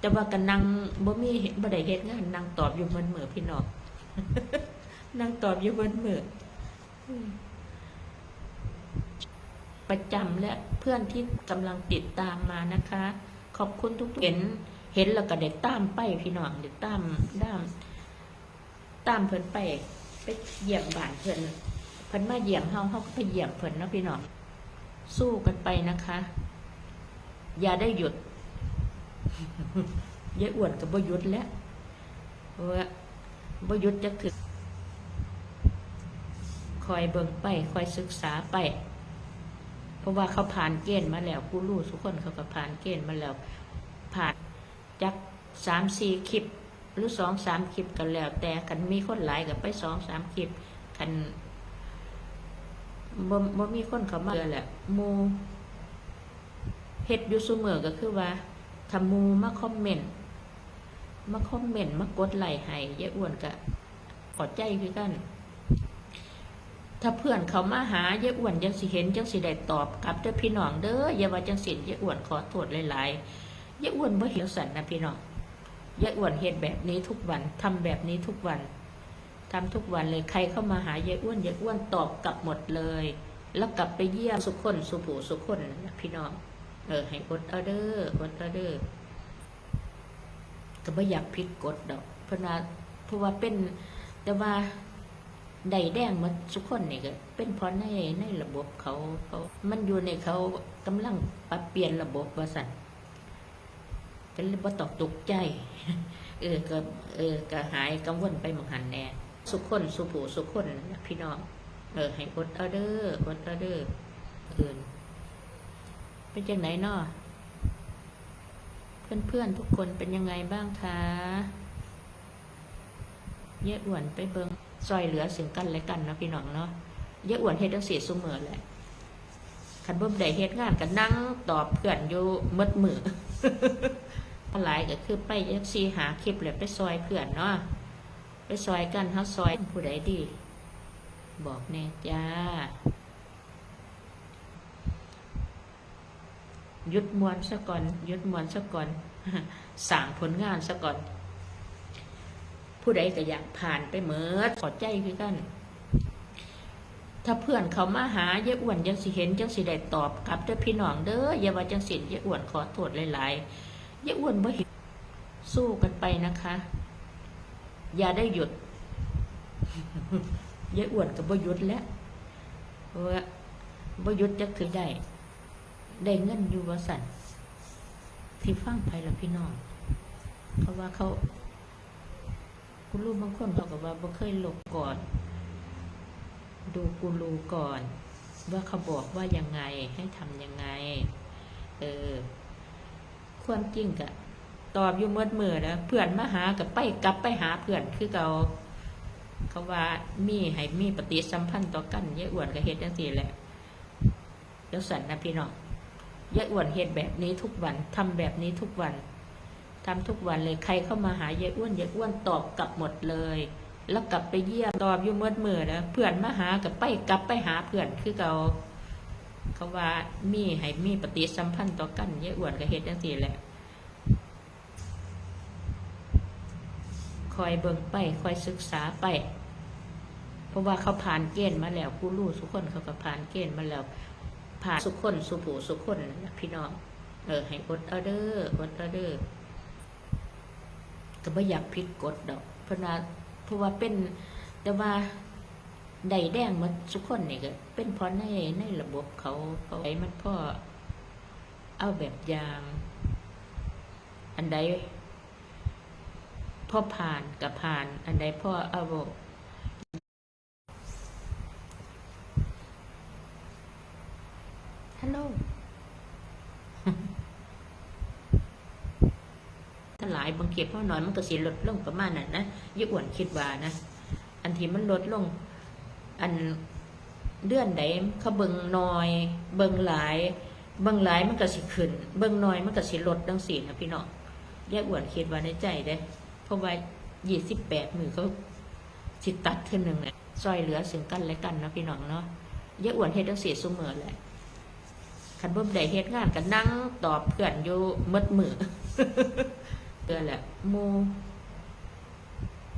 แต่ว่ากันนังบ่มีบ่ได้เฮ็ดงานนังตอบอยู่มันเมือพี่น้องนังตอบอยู่บนมืออืมประจำและเพื่อนที่กำลังติดตามมานะคะ ขอบคุณทุกๆเห็น เห็นแล้วก็เด็กตามไปพี่น้องเด็กตามตาม ตามเพิ่นไป ไปเยี่ยมบ้านเพิ่นเพิ่นมาเยี่ยมเฮาเฮาก็ไปเยี่ยมเพิ่นเนาะพี่น้องสู้กันไปนะคะ อย่าได้หยุด ยายอ้วนกับบยุดแล้วเพราะว่าบยุดจะคือคอยเบิ่งไป คอยศึกษาไป เพราะว่าเขาผ่านเกณฑ์มาแล้วกูรู้ทุกคนเขาก็ผ่านเกณฑ์มาแล้ว ผ่านจากสามสี่คลิป หรือสองสามคลิปกันแล้ว แต่คันมีคนหลายกับไปสองสามคลิปคันบ่บ่มีคนเขามาเลยแหละมูเฮ็ดอยู่ซุมือก็คือว่า ถ้าหมูมาคอมเมนต์มาคอมเมนต์มากดไลค์ให้ยายอ้วนก็ขอใจคือกัน ถ้าเพื่อนเขามาหายายอ้วนจังสิเห็นจังสิได้ตอบกลับเด้อพี่น้องเด้ออย่าว่าจังสิยายอ้วนขอโทษหลายๆยายอ้วนบ่เหี่ยวสันนะพี่น้องยายอ้วนเฮ็ดแบบนี้ทุกวันทำแบบนี้ทุกวันทำทุกวันเลยใครเข้ามาหายายอ้วนยายอ้วนตอบกลับหมดเลย แล้วกลับไปเยี่ยมสุขคนสุผูสุขคนนะพี่น้อง เออ ให้อดเอเดอร์อดเอเดอร์ก็ไม่อยากผิดกฎดอก เพราะว่าเพราะว่าเป็นแต่ว่าใดแดงมาสุกคนนี่ก็เป็นเพราะในในระบบเขาเขามันอยู่ในเขากำลังปรับเปลี่ยนระบบว่าสันก็เลยบ่ตกตกใจ เออก็เออก็หายกังวลไปหมองหันแน่สุขคนสุผูสุขคนพี่น้องเออให้อดเอเดอร์อดเอเดอร์เอิน เป็นจังไหนเนาะเพื่อนเพื่อนๆทุกคนเป็นยังไงบ้างคะเยอะอ้วนไปเบิงซอยเหลือสิ่งกันและกันนะพี่น้องเนาะเยอะอ้วนเฮ็ดจังสีซุมือแหละคันบ่มได้เฮ็ดงานก็นั่งตอบเพื่อนอยู่มดมือหลายก็คือไปเอฟซีหาคลิปเลยไปซอยเพื่อนเนาะไปซอยกันเขาซอยผู้ใดดี บอกแน่จ้า ยุดมวนซะก่อนยุดมวนซะก่อนสั่งผลงานซะก่อน ผู้ใดก็อยากผ่านไปเหมือขอใจคือกัน ถ้าเพื่อนเขามาหายายอ้วนจังสิเห็นจังสิได้ตอบกลับด้อพี่น้องเด้ออย่าว่าจังสิยายอ้วนขอโทษหลายๆยายอ้วนบ่เห็นสู้กันไปนะคะ อย่าได้หยุดยายอ้วนกับบ่หยุดแล้วเพราะว่าบ่หยุดจะคือได้ ได้เงินอยู่ว่าสันที่ฟังไปแล้วพี่น้องเขาะว่าเขาคุณรู้บางคนเขาก็ว่าบ่เคยหลบก่อน ดูกูรูก่อน ว่าเขาบอกว่ายังไงให้ทำยังไง เออ ความจริงกะตอบอยู่เมื่อมือนะเพื่อนมาหากับไปกลับไปหาเพื่อนคือเขาเขาว่ามีให้มีปฏิสัมพันธ์ต่อกันยายอ้วนก็เฮ็ดจังซี่แหละแล้วสันนะพี่น้อง ยายอ้วนเฮ็ดแบบนี้ทุกวันทำแบบนี้ทุกวันทำทุกวันเลยใครเข้ามาหายายอ้วนยายอ้วนตอบกลับหมดเลย แล้วกลับไปเยี่ยมตอบอยู่เมื่อมือนะเพื่อนมาหากับไปกลับไปหาเพื่อนคือเขาเขาว่ามีให้มีปฏิสัมพันธ์ต่อกันยายอ้วนก็เฮ็ดจังซี่แหละคอยเบิ่งไปคอยศึกษาไป เพราะว่าเขาผ่านเกณฑ์มาแล้วกูรู้ทุกคนเขาก็ผ่านเกณฑ์มาแล้ว ผ่าสุกคนสุผูสุกคนพี่น้อง เออให้อดเอเดอร์อดเอเดอร์ก็ไม่อยากผิดกฎดอก เพราะว่าเพราะว่าเป็นแต่ว่าใดแดงมาทุกคนนี่ก็เป็นเพราะในในระบบเขาเขาไอ้มันพ่อเอาแบบอย่าง อันใดพ่อผ่านกับผ่าน อันใดพ่อเอาบฮัลโหล ถ้าหลายบางเก็บเพราะน้อยมันก็สิลดลงประมาณนั้นนะยี่อ้วนคิดว่านะอันที่มันลดลง อันเดือนใดเขาเบิงน้อย เบิงหลาย เบิงหลายมันก็สิขึ้น เบิงน้อยมันก็สิลดดังสี่นะพี่น้องยายอ้วนคิดว่าในใจเด้เพราะว่ายี่สิบแปดมือเขาสิตัดขึ้นหนึ่งเนี่ยซอยเหลือสิ่งกันและกันนะพี่น้องเนาะยายอ้วนเฮ็ดจังสี่ซุมือแหละคันบ่ได้เฮ็ดงานก็นั่งตอบเพื่อนอยู่หม เดมือ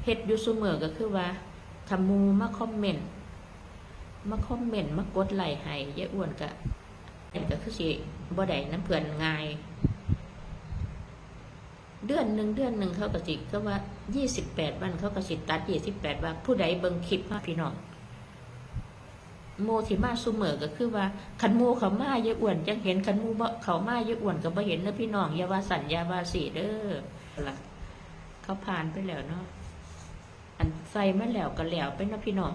ฮ็ดอยู่ซุมื้อก็คือว่าถ้าหมู่มาคอมเมนต์มาคอมเมนต์มากดไลค์ให้ยายอ้วนก็อันก็คือสิบ่ได้น้ำเพื่อนง่าย เดือนหนึ่งเดือนหนึ่งเขาก็สิก็ว่ายี่สิบแปดวันเขาก็สิตัดยี่สิบแปดว่าผู้ใดเบิ่งคลิปมาพี่น้องโมที่มาซุเมอก็คือว่าคันโมเขามาเยอะอ้วนจังเห็นคันโมบ่เขามาเยอะอ้วนก็บ่เห็นนะพี่น้องยาวาสัญญาวาสีเด้อ ล่ะ เขาผ่านไปแล้วเนาะอันใส่มาแล้วก็แล้วไปเนาะพี่น้อง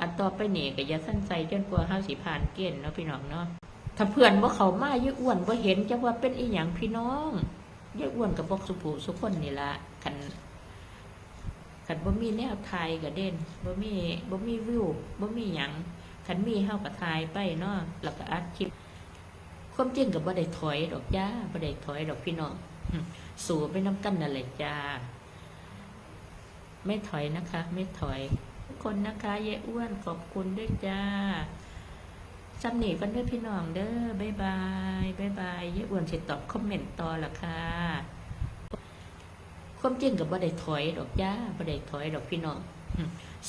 อันต่อไปนี่ก็อย่าสั้นใจจนกว่าห้าสิผ่านเกณฑ์เนาะพี่น้องเนาะถ้าเพื่อนว่าเขามาเยอะอ้วนบ่เห็นจังว่าเป็นอีหยังพี่น้องยายอ้วนกับพวกสุภูสุคนนี่ละคันคันบ่มีแนวทยก็เด่นบ่มีบ่มีวิวบ่มีหยังคันมีเฮาก็ทายไปเนาะแล้วก็อัดคลิปความจริงก็บ่ได้ถอยดอกจ้าบ่ได้ถอยดอกพี่น้อง สู้ไปน้ำกันนั่นแหละจ้า ไม่ถอยนะคะ ไม่ถอย ทุกคนนะคะยายอ้วนขอบคุณด้วยจ้าจำหนีกันด้วยพี่น้องเด้อบายบายบายบายยายอ้วนสิตอบคอมเมนต์ต่อละค่ะความจริงกับบ่ได้ถอยดอกจ้าบ่ได้ถอยดอกพี่น้อง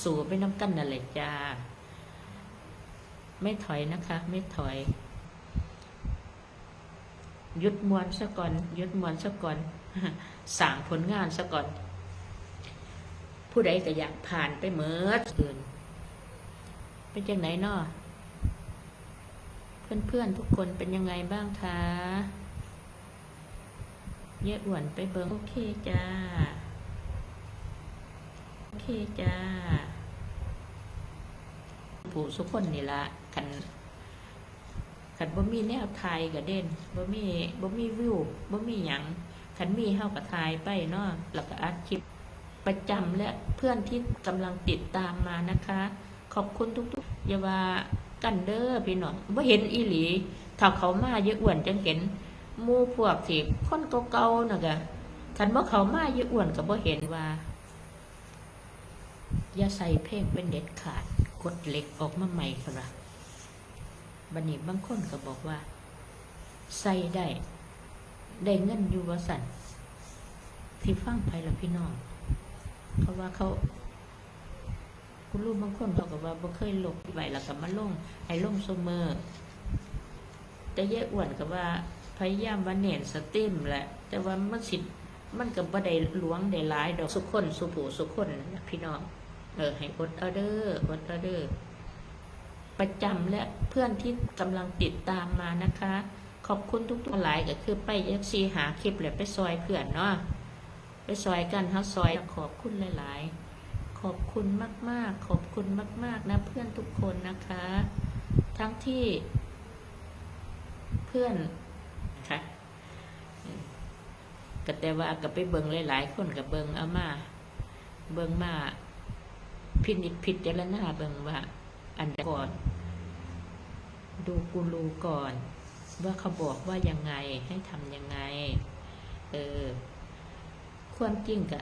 สู้ไปน้ำกันนั่นแหละจ้า ไม่ถอยนะคะ ไม่ถอย ยุดมวนซะก่อนหยุดมวนซะก่อนสั่งผลงานซะก่อน ผู้ใดก็อยากผ่านไปเหมืออื่นเป็นจังไหนเนาะเพื่อนๆทุกคนเป็นยังไงบ้างคะเยอะอ้วนไปเบิงโอเคจ้า โอเคจ้า ผู้สุกคนนี่ละคันันบ่มีแนวทายก็เด่นบ่มีบ่มีวิวบ่มีหยังคันมีเฮาก็ทายไปเนาะแล้วก็อัดคลิปประจำและเพื่อนที่กำลังติดตามมานะคะ ขอบคุณทุกๆอย่าว่ากันเด้อพี่น้องบ่เห็นอีหลีถ้าเขามาเยอะอ้วนจังเห็นมู่พวกที่คนเก่าๆน่ะก็คันบ่เขามาเยอะอ้วนก็บ่เห็นว่า อย่าใส่เพลงเป็นเด็ดขาดกดเหล็กออกมาใหม่คนละ บันนี้บางคนก็บอกว่า ใส่ได้ ได้เงินอยู่ว่าสันที่ฟังไปละพี่น้องเขาะว่าเขา คุณรู้บางคนเขาก็ว่าบ่เคยหลงไว้แล้วก็มาลงให้ลงโซเมอร์แต่แย่อ้วนก็ว่าพยายามว่าเน้นสตรีมแหละ แต่ว่ามันสิมันก็บ่ได้หลวงได้หลาย ดอกสุกคนสุผูสุกคนพี่น้องเออให้อดออเดอร์อดออเดอร์ ประจำและเพื่อนที่กำลังติดตามมานะคะ ขอบคุณทุกๆหลายก็คือไปเอฟซีหาคลิปเลยไปซอยเพื่อนเนาะไปซอยกันเฮาซอยขอบคุณหลาย ๆ ขอบคุณมากๆ ขอบคุณมาก ๆ นะเพื่อนทุกคนนะคะ ทั้งที่ เพื่อนค่ะก็แต่ว่าก็ไปเบิงหลาย ๆ คนกับเบิงเอามา เบิงมาพินิจพิจารณาเบิงว่า อันก่อน ดูกูรูก่อน ว่าเขาบอกว่ายังไงให้ทำยังไง เออ ความจริงกะ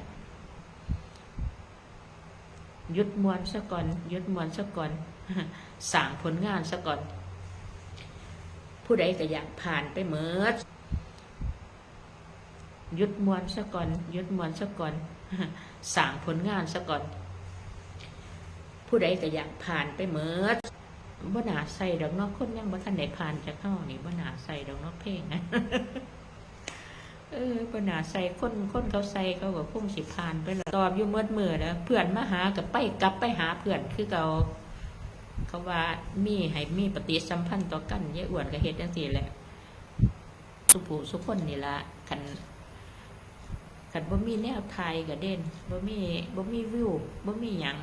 ยุดมวนซะก่อนยุดมวนซะก่อนสั่งผลงานซะก่อน ผู้ใดก็อยากผ่านไปเหมือหยุดมวนซะก่อนยุดมวนซะก่อนสั่งผลงานซะก่อน ผู้ใดก็อยากผ่านไปเหมือบ่หนาใส่ดอกนอกคนยังบ่ทันได้ผ่านจากเข้านี่บ่หนาใส่ดอกนอกเพลงนะเออบ่หนาใส่คนคนเขาใส่เขาก็คงสิผ่านไปแล้วตอบอยู่เมื่อเมื่อแล้วเพื่อนมาหากับไปกลับไปหาเพื่อนคือเขาเขาว่ามีให้มีปฏิสัมพันธ์ต่อกันยายอ้วนก็เฮ็ดจังซี่แหละสุผู้สุคนนี่ละคันคันบ่มีแนวทยก็เด่นบ่มีบ่มีวิวบ่มีหยัง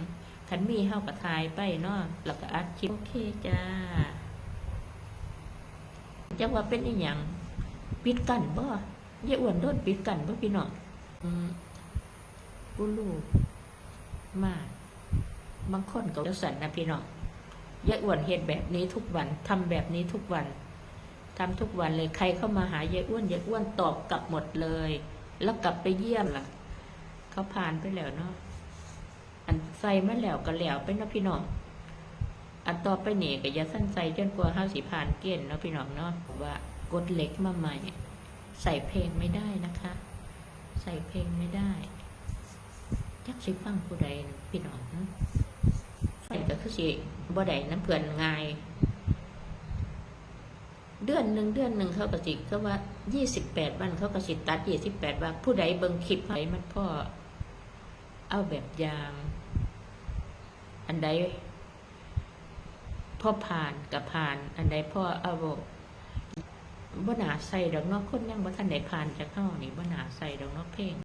คันมีเฮาก็ทายไปเนาะแล้วก็อัดคลิปโอเคจ้าจังว่าเป็นอีหยังปิดกันบ่ยายอ้วนโดนปิดกันบ่พี่น้องอืมกูรู้มากบางคนก็จะสั่นนะพี่น้องยายอ้วนเฮ็ดแบบนี้ทุกวันทำแบบนี้ทุกวันทำทุกวันเลยใครเข้ามาหายายอ้วนยายอ้วนตอบกลับหมดเลย แล้วกลับไปเยี่ยมล่ะ เขาผ่านไปแล้วเนาะ ใส่มาแล้วก็แล้วไปเนาะพี่น้องอันต่อไปนี่ก็อย่าสั้นใส่จนกว่าห้าสิผ่านเกณฑ์เนาะพี่น้องเนาะว่ากดเล็กมาใหม่ ใส่เพลงไม่ได้นะคะ ใส่เพลงไม่ได้จักสิฟังผู้ใดพี่น้องนะฟังก็คือสิบ่ได้น้ำเพื่อนง่ายเดือนหนึ่งเดือนหนึ่งเขาก็สิก็ว่ายี่สิบแปดวันเขาก็สิตัดยี่สิบแปดวันผู้ใดเบิ่งคลิปไหนมันพ่อเอาแบบอย่าง อันใดพ่อผ่านกับผ่าน อันใดพ่อเอาบ่หนาใส่ดอกนอกคนยังบ่ทันได้ผ่านจากเข้านี่บ่หนาใส่ดอกนอกเพลง